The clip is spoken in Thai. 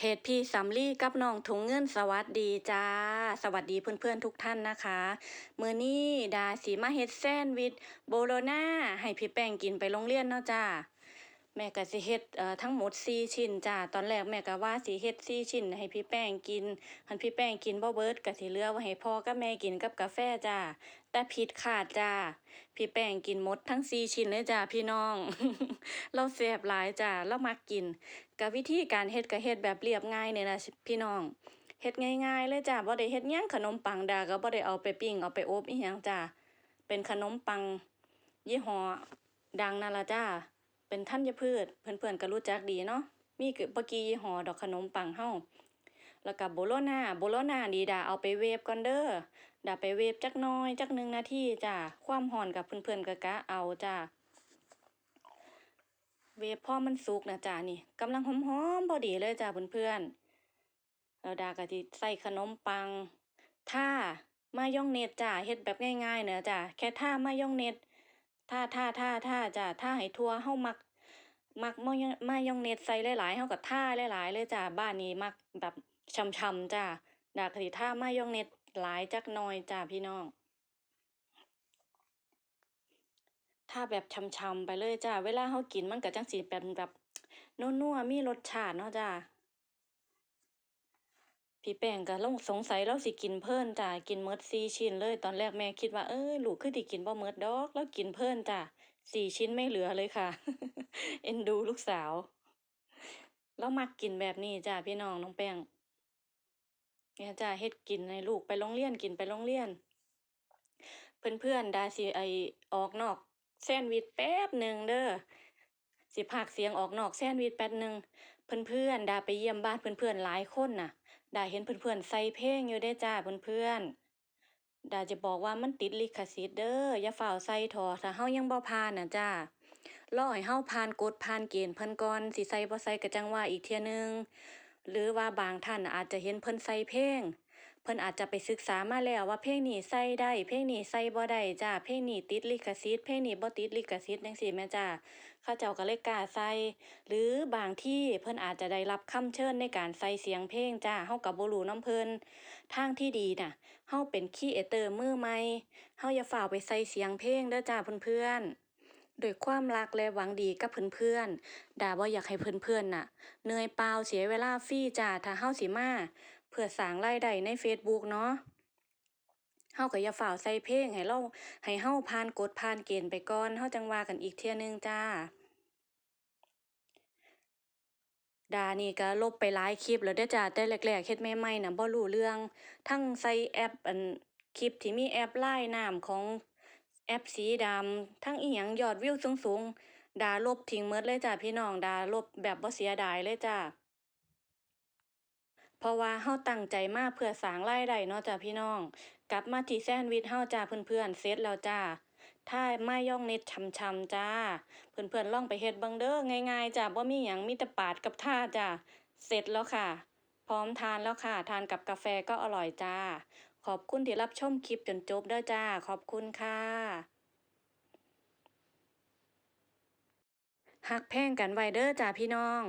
เพจพี่สำลีกับน้องถุงเงินสวัสดีจ้า สวัสดีเพื่อนๆทุกท่านนะคะ มือนี้ดาสีมาเฮ็ดแซนด์วิชโบโลนาให้พี่แป้งกินไปโรงเรียนเนาะจ้า แม่ก็สิเฮ็ดทั้งหมด4ชิ้นจ้าตอนแรกแม่ก็ว่าสิเฮ็ด4ชิ้นให้พี่แป้งกินหันพี่แป้งกินบ่เบิดก็สิเหลือไว้ให้พ่อกับแม่กินกับกาแฟจ้าแต่ผิดคาดจ้าพี่แป้งกินหมดทั้ง4ชิ้นเลยจ้าพี่น้อง เราแซ่บหลายจ้าเรามักกินกับวิธีการเฮ็ดก็เฮ็ดแบบเรียบง่ายเนี่ยนะพี่น้องเฮ็ดง่ายๆเลยจ้าบ่ได้เฮ็ดหยังขนมปังดาก็บ่ได้เอาไปปิ้งเอาไปอบอีหยังจ้าเป็นขนมปัง ยี่ห้อดังนั่นล่ะจ้า เป็นธัญพืช เพื่อนๆก็รู้จักดีเนาะมีก็บ่กี่ยี่ห้อดอกขนมปังเฮาแล้วก็โบโลนาโบโลนานี่ดาเอาไปเวฟก่อนเด้อดาไปเวฟจักน้อยจักหนึ่งนาทีจ้าความร้อนกับเพื่อนๆก็กะเอาจ้าเวฟพอมันสุกนะจ้านี่กำลังหอมๆพอดีเลยจ้าเพื่อนๆแล้วดาก็สิใส่ขนมปังท่ามายองเนสจ้าเฮ็ดแบบง่ายๆเนอะจ้าแค่ท่ามายองเนสท่าท่าท่าท่าจ้าท่าให้ทัวเฮามัก มักมายองมายองเนสใส่หลายๆเฮาก็ท่าหลายๆเลยจ้าบ้านนี้มักแบบช่ำๆจ้าดาก็สิท่ามายองเนสหลายจักน่อยจ้าพี่น้องถ้าแบบช่ำๆไปเลยจ้าเวลาเฮากินมันก็จังสิเป็นแบบนัวๆมีรสชาติเนาะจ้าพี่แป้งก็ลงสงสัยเลาสิกินเพลินจ้ากินหมด4ชิ้นเลยตอนแรกแม่คิดว่าเอ้ยลูกคือสิกินบ่หมดดอก แล้วกินเพลินจ้า4ชิ้นไม่เหลือเลยค่ะ เอ็นดูลูกสาวเลามักกินแบบนี้จ้าพี่น้องน้องแป้งเนี่ยจ้าเฮ็ดกินให้ลูกไปโรงเรียนกินไปโรงเรียน เพื่อนๆดาสิไอออกนอกแซนด์วิชแป๊บหนึ่งเด้อสิพากเสียงออกนอกแซนด์วิชแป๊บหนึ่งเพื่อนๆดาไปเยี่ยมบ้านเพื่อนๆหลายคนน่ะดาเห็นเพื่อนๆใส่เพลงอยู่ได้จ้าเพื่อนๆดาจะบอกว่ามันติดลิขสิทธิ์เด้ออย่าฝ่าวใส่ถอถ้าเฮายังบ่ผ่านน่ะจ้า รอให้เฮาผ่านกฎผ่านเกณฑ์เพิ่นก่อนสิใส่บ่ใส่ก็จังว่าอีกเที่ยนึง หรือว่าบางท่านอาจจะเห็นเพิ่นใส่เพลงเพิ่นอาจจะไปศึกษามาแล้วว่าเพลงนี้ใส่ได้ เพลงนี้ใส่บ่ได้จ้าเพลงนี้ติดลิขสิทธิ์เพลงนี้บ่ติดลิขสิทธิ์จังซี่แม่จ้าเขาเจ้าก็เลยกล้าใส่หรือบางที่เพิ่นอาจจะได้รับคำเชิญในการใส่เสียงเพลงจ้าเฮาก็บ่รู้นำเพิ่นทางที่ดีน่ะเฮาเป็นครีเอเตอร์มือใหม่เฮาอย่าฝ่าวไปใส่เสียงเพลงเด้อจ้าเพื่อนๆ ด้วยความรักและหวังดีกับเพื่อนๆดาบ่อยากให้เพื่อนๆน่ะเหนื่อยเปล่าเสียเวลาฟรีจ้าถ้าเฮาสิมา เพื่อสร้างรายได้ใน Facebook เนาะเฮาก็อย่าฝ่าวใส่เพลงให้เราให้เฮาผ่านกฎผ่านเกณฑ์ไปก่อนเฮาจังว่ากันอีกเที่ยนึงจ้าดานี่ก็ลบไปหลายคลิปแล้วเด้จ้าแต่แรกๆเฮ็ดใหม่ๆน่ะบ่รู้เรื่อง ทั้งใส่แอปอันคลิปที่มีแอปลายน้ำของ แอปสีดำทั้งอิหยังยอดวิวสูงๆดาลบทิ้งหมดเลยจ้าพี่น้องดาลบแบบบ่เสียดายเลยจ้าเพราะว่าเฮาตั้งใจมากเพื่อสางรายได้เนาะจ้าพี่น้อง กลับมาที่แซนวิชเฮาจ้าเพื่อนๆเสร็จแล้วจ้าถ้าไมายองเนสช่ำๆจ้า เพื่อนๆล่องไปเฮ็ดบิ่งเด้อง่ายๆจ้าบ่มีหยังมีแต่ปาดกับท่าจ้าเสร็จแล้วค่ะ พร้อมทานแล้วค่ะ ทานกับกาแฟก็อร่อยจ้า ขอบคุณที่รับชมคลิปจนจบเด้อจ้า ขอบคุณค่ะหักแพงกันไวเด้อจ้าพี่น้อง